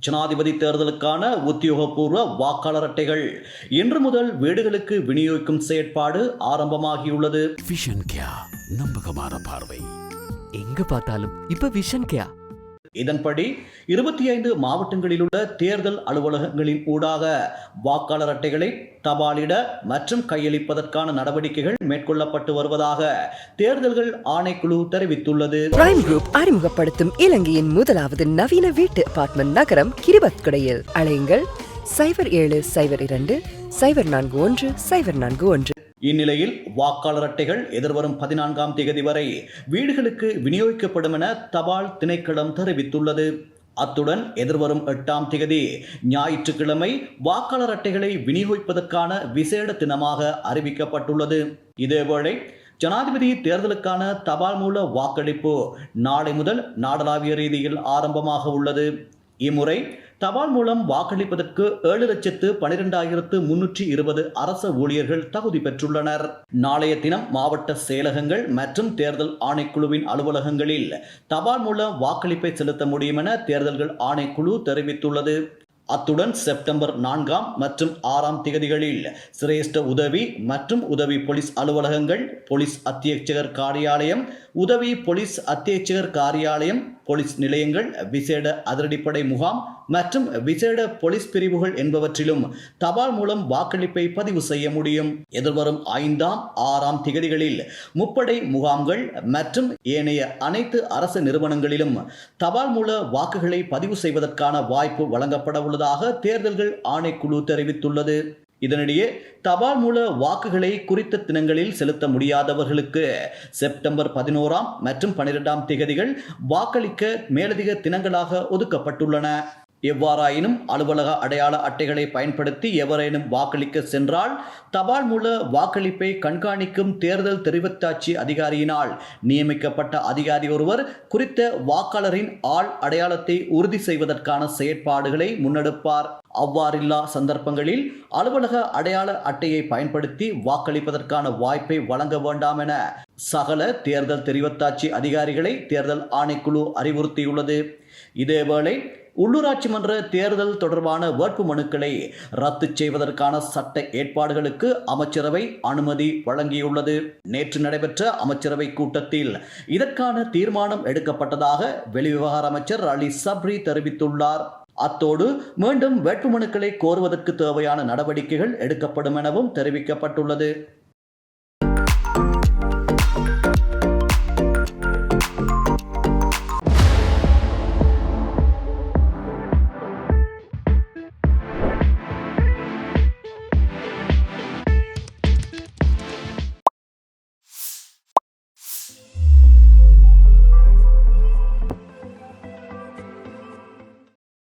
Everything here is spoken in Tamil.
ஜனாதிபதி தேர்தலுக்கான உத்தியோகபூர்வ வாக்காளர் அட்டைகள். இன்று முதல் வீடுகளுக்கு விநியோகிக்கும் செயற்பாடு ஆரம்பமாகியுள்ளது. விஷன் கியா நம்பகமான பார்வை. எங்க பார்த்தாலும் இப்ப விஷன் கேயா இதன்படி இருபத்தி ஐந்து மாவட்டங்களில் உள்ள தேர்தல் அலுவலகங்களின் ஊடாக வாக்காளர் அட்டைகளை தபாலிட மற்றும் கையளிப்பதற்கான நடவடிக்கைகள் மேற்கொள்ளப்பட்டு வருவதாக தேர்தல்கள் ஆணைக்குழு தெரிவித்துள்ளது. பிரைம் குரூப் அறிமுகப்படுத்தும் இலங்கையின் முதலாவது நவீன வீட்டு அபார்ட்மெண்ட் நகரம் கிரிபத்குடையில். அலையுங்கள். சைபர் ஏழு சைபர் இரண்டு சைபர் நான்கு ஒன்று சைபர் நான்கு ஒன்று. இந்நிலையில் வாக்காளர் அட்டைகள் எதிர்வரும் பதினான்காம் தேதி வரை வீடுகளுக்கு விநியோகிக்கப்படும் என தபால் திணைக்களம் தெரிவித்துள்ளது. அத்துடன் எதிர்வரும் எட்டாம் தேதி ஞாயிற்றுக்கிழமை வாக்காளர் அட்டைகளை விநியோகிப்பதற்கான விசேட தினமாக அறிவிக்கப்பட்டுள்ளது. இதேவேளை ஜனாதிபதி தேர்தலுக்கான தபால் மூல வாக்களிப்பு நாளை முதல் நாடளாவிய ரீதியில் ஆரம்பமாக உள்ளது. இம்முறை தபால் மூலம் வாக்களிப்பதற்கு ஏழு லட்சத்து பனிரெண்டாயிரத்து முன்னூற்றி இருபது அரச ஊழியர்கள் தகுதி பெற்றுள்ளனர். நாளைய தினம் மாவட்ட செயலகங்கள் மற்றும் தேர்தல் ஆணைக்குழுவின் அலுவலகங்களில் தபால் மூலம் வாக்களிப்பை செலுத்த முடியும் என தேர்தல்கள் ஆணைக்குழு தெரிவித்துள்ளது. அத்துடன் செப்டம்பர் நான்காம் மற்றும் ஆறாம் திகதிகளில் சிரேஷ்ட உதவி மற்றும் உதவி போலீஸ் அலுவலகங்கள் போலீஸ் அத்தியட்சகர் காரியாலயம் உதவி போலீஸ் அத்தியட்சகர் காரியாலயம் போலீஸ் நிலையங்கள் விசேட அதிரடிப்படை முகாம் மற்றும் விசேட போலீஸ் பிரிவுகள் என்பவற்றிலும் தபால் மூலம் வாக்களிப்பை பதிவு செய்ய முடியும். எதிர்வரும் ஐந்தாம் ஆறாம் திகதிகளில் முப்படை முகாம்கள் மற்றும் ஏனைய அனைத்து அரசு நிறுவனங்களிலும் தபால் மூல வாக்குகளை பதிவு செய்வதற்கான வாய்ப்பு வழங்கப்பட உள்ளதாக தேர்தல்கள் ஆணைக்குழு தெரிவித்துள்ளது. இதனிடையே தபால் மூல வாக்குகளை குறித்த தினங்களில் செலுத்த முடியாதவர்களுக்கு செப்டம்பர் பதினோராம் மற்றும் பனிரெண்டாம் திகதிகள் வாக்களிக்க மேலதிக தினங்களாக ஒதுக்கப்பட்டுள்ளன. எவ்வாறாயினும் அலுவலக அடையாள அட்டைகளை பயன்படுத்தி எவரேனும் வாக்களிக்க சென்றால் தபால் மூல வாக்களிப்பை கண்காணிக்கும் தேர்தல் தெரிவத்தாட்சி அதிகாரியினால் நியமிக்கப்பட்ட அதிகாரி ஒருவர் குறித்த வாக்காளரின் ஆள் அடையாளத்தை உறுதி செய்வதற்கான செயற்பாடுகளை முன்னெடுப்பார். அவ்வாறில்லா சந்தர்ப்பங்களில் அலுவலக அடையாள அட்டையை பயன்படுத்தி வாக்களிப்பதற்கான வாய்ப்பை வழங்க வேண்டாம் என சகல தேர்தல் தெரிவத்தாட்சி அதிகாரிகளை தேர்தல் ஆணைக்குழு அறிவுறுத்தியுள்ளது. இதேவேளை உள்ளூராட்சி மன்ற தேர்தல் தொடர்பான வேட்பு மனுக்களை ரத்து செய்வதற்கான சட்ட ஏற்பாடுகளுக்கு அமைச்சரவை அனுமதி வழங்கியுள்ளது. நேற்று நடைபெற்ற அமைச்சரவை கூட்டத்தில் இதற்கான தீர்மானம் எடுக்கப்பட்டதாக வெளிவிவகார அமைச்சர் அலி சப்ரி தெரிவித்துள்ளார். அத்தோடு மீண்டும் வேட்புமனுக்களை கோருவதற்கு தேவையான நடவடிக்கைகள் எடுக்கப்படும் எனவும் தெரிவிக்கப்பட்டுள்ளது.